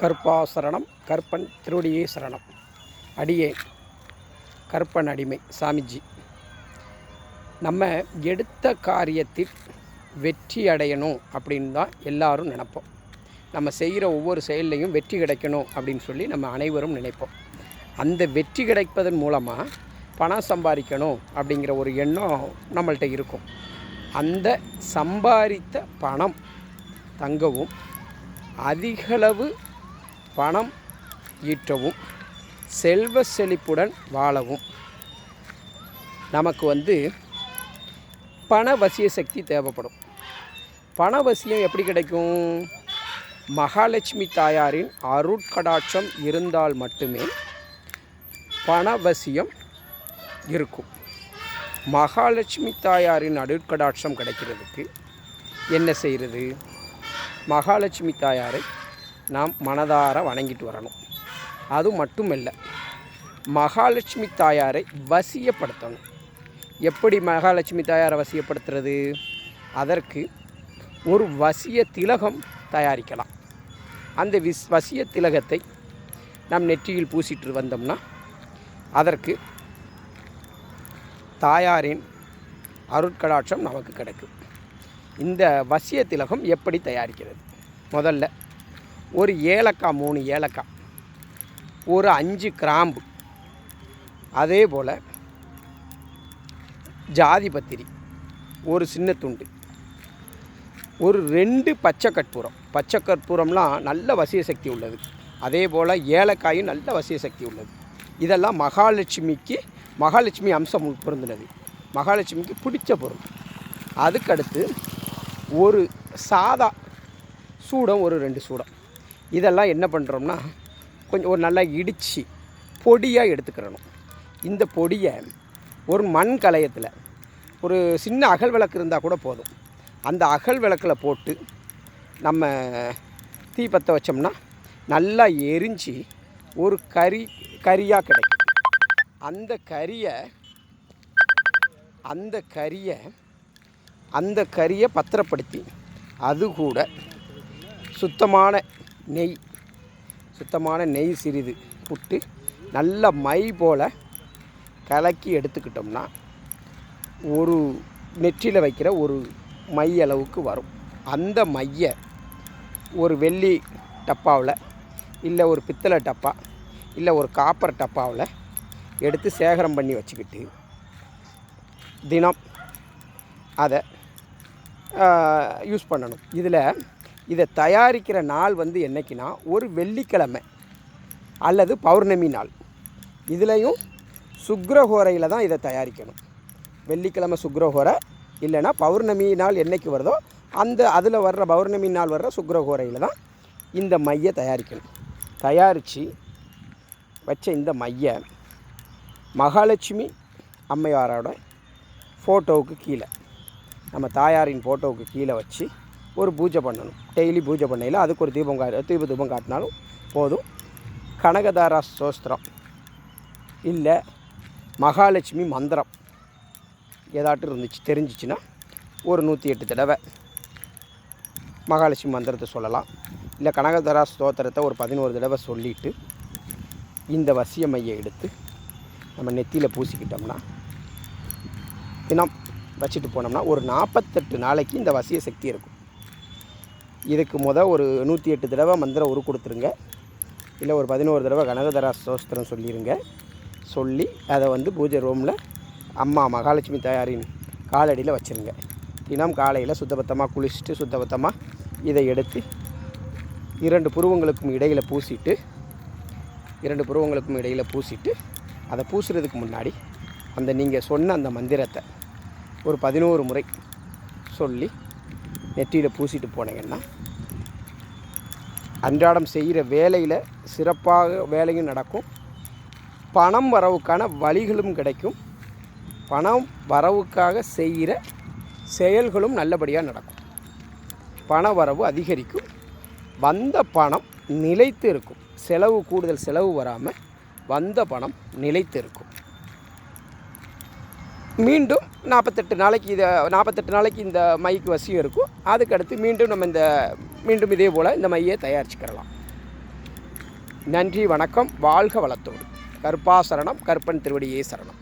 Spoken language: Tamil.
கற்பாசரணம் கற்பன் திருவடியே சரணம். அடியே கற்பன் அடிமை சாமிஜி. நம்ம எடுத்த காரியத்தில் வெற்றி அடையணும் அப்படின்னு தான் எல்லாரும் நினைப்போம். நம்ம செய்கிற ஒவ்வொரு செயல்லையும் வெற்றி கிடைக்கணும் அப்படின்னு சொல்லி நம்ம அனைவரும் நினைப்போம். அந்த வெற்றி கிடைப்பதன் மூலமாக பணம் சம்பாதிக்கணும் அப்படிங்கிற ஒரு எண்ணம் நம்மள்கிட்ட இருக்கும். அந்த சம்பாதித்த பணம் தங்கவும் அதிகளவு பணம் ஈட்டவும் செல்வ செழிப்புடன் வாழவும். நமக்கு வந்து பணவசிய சக்தி தேவைப்படும். பணவசியம் எப்படி கிடைக்கும்? மகாலட்சுமி தாயாரின் அருட்கடாட்சம் இருந்தால் மட்டுமே பணவசியம் இருக்கும். மகாலட்சுமி தாயாரின் அருட்கடாட்சம் கிடைக்கிறதுக்கு என்ன செய்கிறது? மகாலட்சுமி தாயாரை நாம் மனதார வணங்கிட்டு வரணும். அது மட்டுமல்ல மகாலட்சுமி தாயாரை வசியப்படுத்தணும். எப்படி மகாலட்சுமி தாயாரை வசியப்படுத்துறது? அதற்கு ஒரு வசிய திலகம் தயாரிக்கலாம். அந்த விஸ் வசிய திலகத்தை நம் நெற்றியில் பூசிட்டு வந்தோம்னா அதற்கு தாயாரின் அருட்கடாட்சம் நமக்கு கிடைக்கும். இந்த வசிய திலகம் எப்படி தயாரிக்கிறது? முதல்ல ஒரு ஏலக்காய் மூணு ஏலக்காய். ஒரு அஞ்சு கிராம்பு. அதே போல் ஜாதி பத்திரி ஒரு சின்ன துண்டு. ஒரு ரெண்டு பச்சை கற்பூரம். பச்சை கற்பூரம்லாம் நல்ல வசிய சக்தி உள்ளது. அதே போல் ஏலக்காயும் நல்ல வசிய சக்தி உள்ளது. இதெல்லாம் மகாலட்சுமிக்கு மகாலட்சுமி அம்சம் பொருந்தினது மகாலட்சுமிக்கு பிடிச்ச பொருள். அதுக்கடுத்து ஒரு சாதா சூடம் ஒரு ரெண்டு சூடம். இதெல்லாம் என்ன பண்ணுறோம்னா கொஞ்சம் ஒரு நல்லா இடித்து பொடியாக எடுத்துக்கிறணும். இந்த பொடியை ஒரு மண் கலையத்தில் ஒரு சின்ன அகல் விளக்கு இருந்தால் கூட போதும். அந்த அகல் விளக்கில் போட்டு நம்ம தீ பற்ற வச்சோம்னா நல்லா எரிஞ்சு ஒரு கறி கறியாக கிடைக்கும். அந்த கறியை அந்த கறியை அந்த கறியை பத்திரப்படுத்தி அது கூட சுத்தமான நெய் சுத்தமான நெய் சிறிது புட்டு நல்ல மை போல் கலக்கி எடுத்துக்கிட்டோம்னா ஒரு நெற்றியில் வைக்கிற ஒரு மை அளவுக்கு வரும். அந்த மையை ஒரு வெள்ளி டப்பாவில் இல்லை ஒரு பித்தளை டப்பா இல்லை ஒரு காப்பர் டப்பாவில் எடுத்து சேகரம் பண்ணி வச்சுக்கிட்டு தினம் அதை யூஸ் பண்ணணும். இதில் இதை தயாரிக்கிற நாள் வந்து என்றைக்குன்னா ஒரு வெள்ளிக்கிழமை அல்லது பௌர்ணமி நாள். இதுலேயும் சுக்ரஹோரையில் தான் இதை தயாரிக்கணும். வெள்ளிக்கிழமை சுக்ரஹோரை இல்லைன்னா பௌர்ணமி நாள் என்றைக்கு வருதோ அந்த அதில் வர்ற பௌர்ணமி நாள் வர்ற சுக்ரஹோரையில் தான் இந்த மையை தயாரிக்கணும். தயாரித்து வச்ச இந்த மையை மகாலட்சுமி அம்மையாரோட ஃபோட்டோவுக்கு கீழே நம்ம தாயாரின் ஃபோட்டோவுக்கு கீழே வச்சு ஒரு பூஜை பண்ணணும். டெய்லி பூஜை பண்ணையில் அதுக்கு ஒரு தீபம் கா தீப தீபம் காட்டினாலும் போதும். கனகதாரா சோஸ்திரம். இல்லை மகாலட்சுமி மந்திரம். ஏதாட்டும் இருந்துச்சு தெரிஞ்சிச்சுன்னா ஒரு நூற்றி எட்டு தடவை மகாலட்சுமி மந்திரத்தை சொல்லலாம். இல்லை கனகதாரா ஸ்தோத்திரத்தை ஒரு பதினோரு தடவை சொல்லிவிட்டு இந்த வசிய மையை எடுத்து நம்ம நெத்தியில் பூசிக்கிட்டோம்னா தினம் வச்சுட்டு போனோம்னா ஒரு நாற்பத்தெட்டு நாளைக்கு இந்த வசிய சக்தி இருக்கும். இதுக்கு முத ஒரு நூற்றி எட்டு தடவை மந்திரம் உரு கொடுத்துருங்க. இல்லை ஒரு பதினோரு தடவை கனகதரா சோஸ்திரம் சொல்லிடுங்க சொல்லி அதை வந்து பூஜை ரூமில் அம்மா மகாலட்சுமி தாயாரின் காலடியில் வச்சுருங்க. தினம் காலையில் சுத்தபத்தமாக குளிச்சுட்டு சுத்தபத்தமாக இதை எடுத்து இரண்டு புருவங்களுக்கும் இடையில் பூசிட்டு இரண்டு புருவங்களுக்கும் இடையில் பூசிட்டு அதை பூசுறதுக்கு முன்னாடி அந்த நீங்கள் சொன்ன அந்த மந்திரத்தை ஒரு பதினோரு முறை சொல்லி நெற்றியில் பூசிட்டு போனீங்கன்னா அன்றாடம் செய்கிற வேலையில் சிறப்பாக வேலையும் நடக்கும். பணம் வரவுக்கான வழிகளும் கிடைக்கும். பணம் வரவுக்காக செய்கிற செயல்களும் நல்லபடியாக நடக்கும். பண வரவு அதிகரிக்கும். வந்த பணம் நிலைத்து இருக்கும். செலவு கூடுதல் செலவு வராமல் வந்த பணம் நிலைத்து இருக்கும். மீண்டும் நாற்பத்தெட்டு நாளைக்கு இதை நாற்பத்தெட்டு நாளைக்கு இந்த மைக்கு வசியம் இருக்கும். அதுக்கடுத்து மீண்டும் நம்ம இந்த மீண்டும் இதே போல் இந்த மையை தயாரிச்சுக்கிறலாம் நன்றி வணக்கம் வாழ்க வளத்தோடு. கருப்பா சரணம் கருப்பன் திருவடியே சரணம்.